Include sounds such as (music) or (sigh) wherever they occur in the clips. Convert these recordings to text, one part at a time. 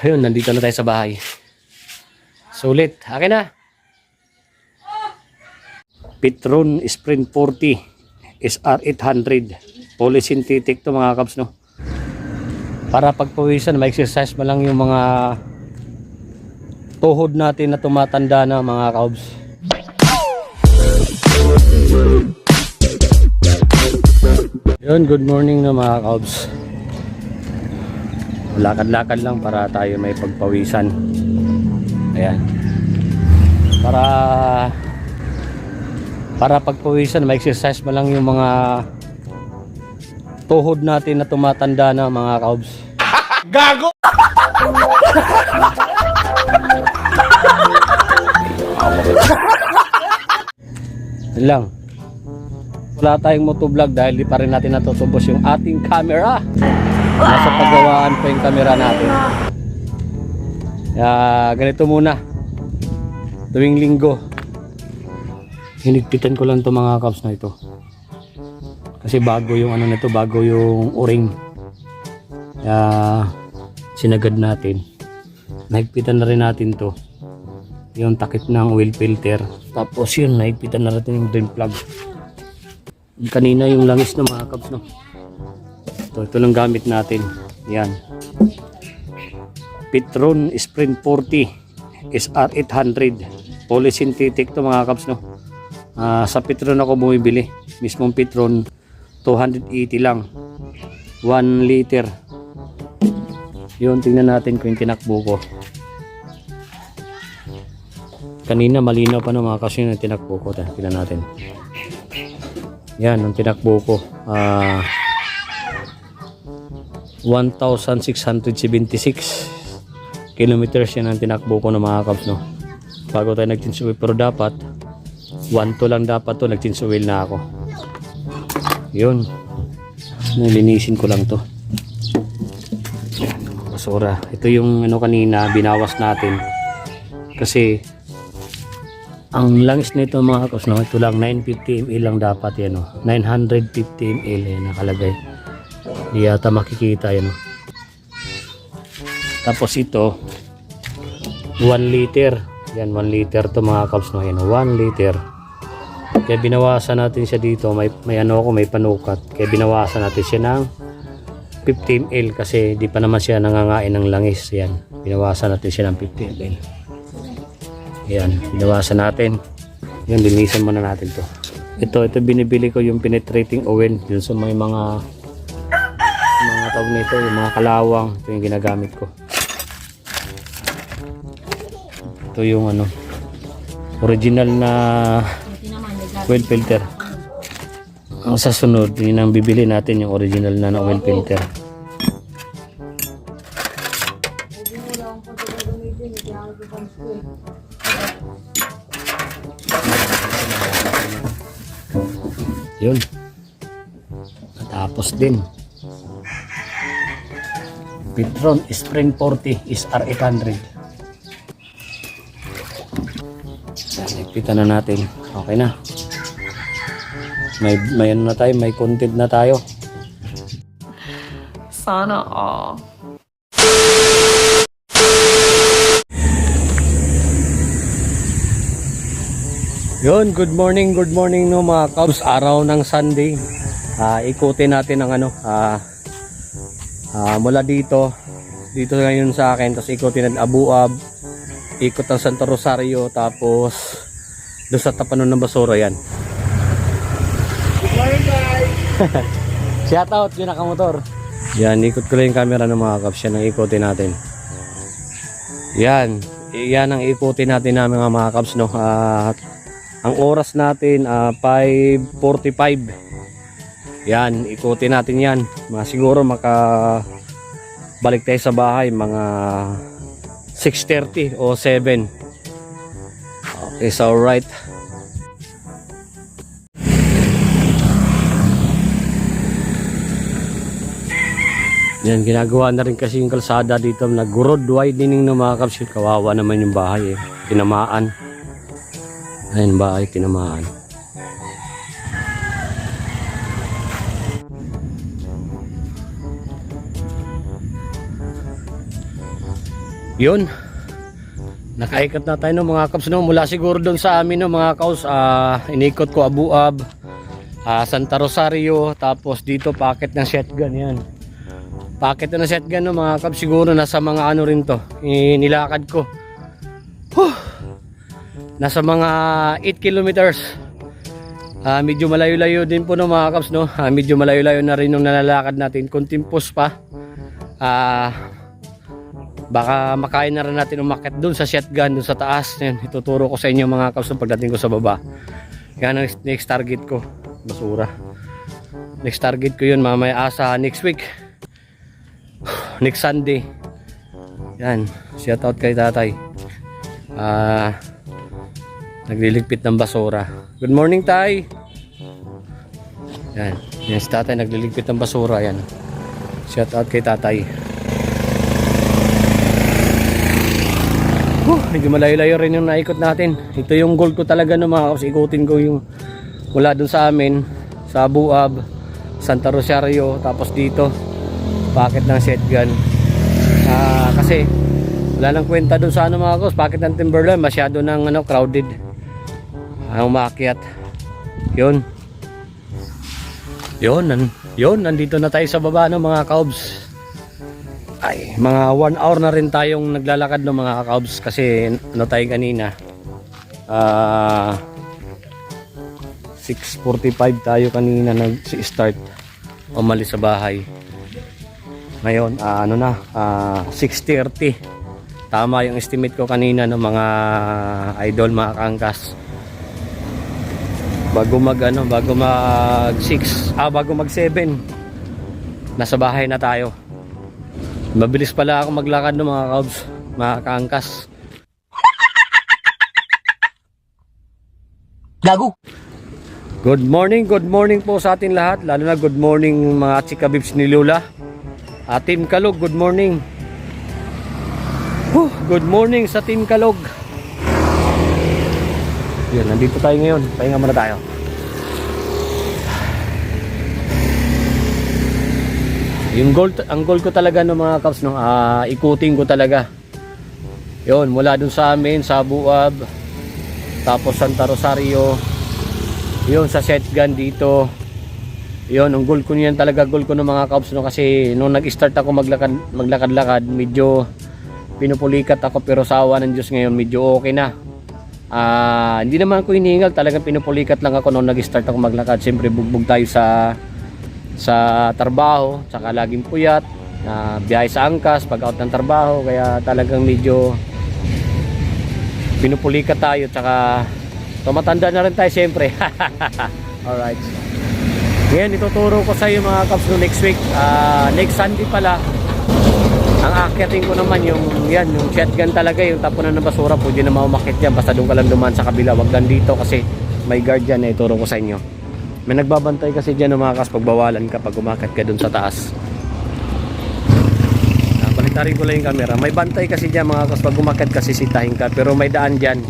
Ayun, nandito na tayo sa bahay. Sulit. Akin na. Petron Sprint 40 SR800 Polysynthetic to mga kabs no. Para pagpawisan, ma-exercise mo lang yung mga tuhod natin na tumatanda na mga kabs. Yun, good morning na mga kabs. Lakad-lakad lang para tayo may pagpawisan. Ayan. Para para pagpawisan, ma-exercise mo lang yung mga tuhod natin na tumatanda na mga kabs. (laughs) Gago! Lang. Wala tayong motovlog dahil di pa rin natin natutubos yung ating camera. Nasa paggawaan pa yung camera natin. Kaya ganito muna. Tuwing linggo. Hinigpitan ko lang to mga caps na ito. Kasi bago yung ano nito, bago yung o-ring. Kaya sinagad natin. Nahigpitan na rin natin to. Yung takip ng oil filter. Tapos yun, nahigpitan na natin yung drain plug. Kanina yung langis ng mga caps no. Ito, ito lang gamit natin. Yan. Petron Sprint 40 SR800 Polysynthetic to mga caps no. Ah, sa Petron ako bumibili. Mismong Petron 280 lang. 1 liter. Yun, tingnan natin kung yung tinakbo ko. Kanina malinaw pa ng mga kasi yung tinakbo ko. Tingnan natin. Yan, ang tinakbo ko. Ah, 1,676 kilometers yan ang tinakbo ko ng mga kabs, no? Bago tayo nag-tinsuil. Pero dapat, 1 to lang dapat to. Nag-tinsuil na ako. Yun. Nilinisin ko lang to. Basura. Ito yung ano kanina, binawas natin. Kasi, ang langis nito mga kabs, no? Ito lang, 950 ml lang dapat yan, no? 950 ml yan nakalagay. Di yata makikita yan. Tapos ito, 1 liter. Yan, 1 liter to mga kabs, no? Yan, 1 liter. Kaya binawasan natin siya dito. May, may ano ako, may panukat. Kaya binawasan natin siya ng 50 ml kasi di pa naman siya nangangain ng langis. Yan, binawasan natin siya ng 50 ml. Yan, binawasan natin. Yan, linisan muna natin to. Ito, ito binibili ko yung penetrating oven dun sa may mga mga tawag nito, yung mga kalawang. Ito yung ginagamit ko. Ito yung ano, original na oil filter. Ang sa sunod, yun ang bibili natin yung original na, oil filter. Yun. Tapos din. Petron Spring 40 is R800. Nagpita na natin. Okay na. May, may ano na tayo, may content na tayo. Sana all. Yun, good morning, good morning no mga Cubs. Araw ng Sunday. Ah, ikutin natin ang ano, ah, ah, mula dito, dito ngayon sa akin, tapos ikutin natin Abuab, ikot ang Santo Rosario, tapos doon sa tapanon ng basura yan. Good morning, guys! Shout out, yun nakamotor. Yan, ikot ko lang yung camera ng mga Cubs. Yan ang ikutin natin. Yan, yan ang ikutin natin namin mga mga Cubs, no? At ang oras natin, ah, 5.45. Yan, ikutin natin yan. Mga siguro maka balik tayo sa bahay mga 6.30 o 7. Okay, so alright. Yan, ginagawa na rin kasi yung kalsada dito. Nag-road widening ng mga kapsil. Kawawa naman yung bahay eh. Tinamaan. Ayun, bahay tinamaan. Yun. Nakaikot na tayo no mga kaps no? Mula siguro doon sa amin no mga kaps ah, inikot ko Abuab ah, Santa Rosario tapos dito packet ng shotgun yan. Packet na ng shotgun no mga kaps siguro nasa mga ano rin to inilakad ko. Huh! nasa mga 8 kilometers. Ah, medyo malayo-layo din po no mga kaps no? Ah, medyo malayo-layo na rin yung nalalakad natin. Kunting push pa. Ah baka makain na rin natin umakyat dun sa shotgun dun sa taas. Yan ituturo ko sa inyo mga kaps pagdating ko sa baba. Yan ang next target ko. Basura. Next target ko yun mamaya asa next week. (sighs) Next Sunday. Yan shout out kay tatay. Ah nagliligpit ng basura. Good morning tay! Yan yan si tatay nagliligpit ng basura. Yan. Shout out kay tatay medyo malayo-layo rin yung naikot natin. Ito yung goal ko talaga no mga kaps. Ikutin ko yung mula dun sa amin, sa Buab, Santa Rosario, tapos dito, packet ng shotgun. Ah, kasi wala nang kwenta dun sa ano mga kaps, packet ng Timberland, masyado nang ano, crowded. Ang umakyat. Yun. Yun, nan, yun, nandito na tayo sa baba no mga kaobs. Ay, mga 1 hour na rin tayong naglalakad ng mga kaobs kasi ano tayo kanina. Ah 6.45 tayo kanina nag-start umalis sa bahay. Ngayon, ah, ano na, ah 6.30. Tama yung estimate ko kanina ng mga idol, mga kangkas. Bago mag ano, bago mag 6, ah bago mag 7. Nasa bahay na tayo. Mabilis pala ako maglakad ng mga kabs, mga kaangkas. Gago. Good morning, good morning po sa atin lahat. Lalo na good morning mga chika bibs ni Lola. Ah, Team Kalog, good morning. Whew, good morning sa Team Kalog. Yan, nandito tayo ngayon. Pahinga muna tayo. Yung goal, ang goal ko talaga ng mga Cubs, no, ah, ikutin ko talaga. Yon, mula dun sa amin, sa Buab, tapos Santa Rosario, yun sa shotgun dito. Yun, ang goal ko niyan talaga, goal ko ng mga Cubs, no, kasi nung nag-start ako maglakad, maglakad-lakad, medyo pinupulikat ako, pero sa awa ng Diyos ngayon, medyo okay na. Ah, hindi naman ako hinihingal, talagang pinupulikat lang ako nung nag-start ako maglakad. Siyempre, bugbog tayo sa sa trabaho, saka laging puyat, na biyahe sa angkas, pag out ng trabaho, kaya talagang medyo pinupulikat tayo, tsaka tumatanda na rin tayo siyempre. (laughs) Alright. Ngayon, ituturo ko sa iyo mga kaps no next week. Ah, next Sunday pala, ang akyatin ko naman yung yan, yung shotgun talaga, yung tapunan ng basura, pwede na maumakit yan, basta doon ka lang dumaan sa kabila, wag lang dito kasi may guard dyan, eh, ituro ko sa inyo. May nagbabantay kasi dyan ng mga kas pagbawalan ka pag umakyat ka dun sa taas. Ah, Baliktarin ko lang yung camera. May bantay kasi dyan mga kas pag umakyat kasi sitahin ka. Pero may daan dyan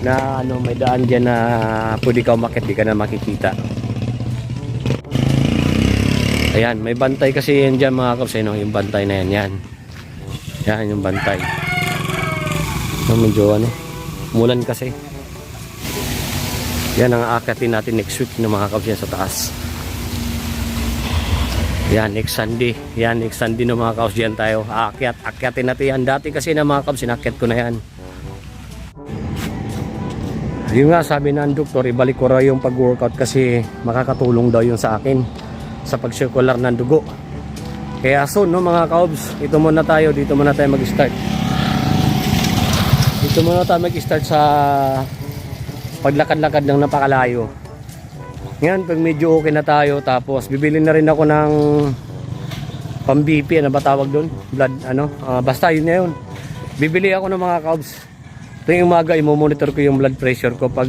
na ano, may daan dyan na pwede ka umakyat, di ka na makikita. Ayan, may bantay kasi yan dyan mga kas, no? yung bantay na yan, yan. Yan, yung bantay. So, medyo ano, mulan kasi. Yan ang aakatin natin next week ng mga kabs sa taas. Yan, next Sunday. Yan, next Sunday ng mga kabs yan tayo. Aakyat, akyatin natin yan. Dati kasi na mga kabs, sinakyat ko na yan. Yun nga, sabi ng doktor, ibalik ko raw yung pag-workout kasi makakatulong daw yun sa akin sa pag-circular ng dugo. Kaya soon, no, mga kabs, ito muna tayo, dito muna tayo mag-start. Dito muna tayo mag-start sa paglakad-lakad ng napakalayo. Ngayon, pag medyo okay na tayo, tapos bibili na rin ako ng pang-BP, ano ba tawag doon? Blood, ano? Ah, basta yun na yun. Bibili ako ng mga carbs. Tuwing umaga, imo-monitor ko yung blood pressure ko pag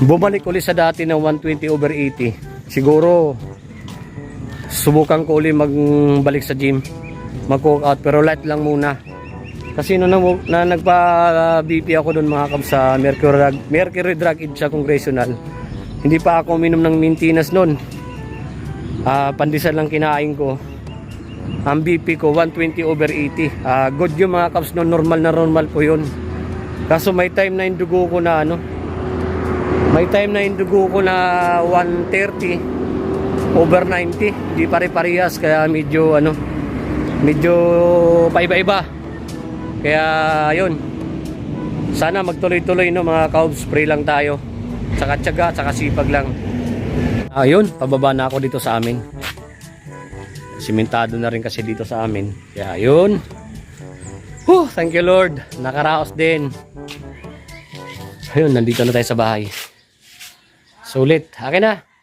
bumalik ulit sa dati na 120 over 80. Siguro, subukan ko ulit magbalik sa gym, mag-workout, pero light lang muna. Kasi nung na, na nagpa-BP ako doon mga kabs sa Mercury Drug, Mercury Drug sa Congressional, hindi pa ako minom ng maintenance noon. Ah, pandesal lang kinain ko. Ang BP ko 120 over 80. Ah, good yung mga Cubs no, normal na normal po yun. Kaso may time na yung dugo ko na ano, may time na yung dugo ko na 130 over 90. Hindi pare-parehas kaya medyo ano, medyo paiba-iba. Kaya yun. Sana magtuloy-tuloy no mga Cubs, spray lang tayo. Tsaka tiyaga, tsaka sipag lang. Ayun, pababa na ako dito sa amin. Simentado na rin kasi dito sa amin. Kaya ayun. Whew, thank you Lord. Nakaraos din. Ayun, nandito na tayo sa bahay. Sulit. Akin na.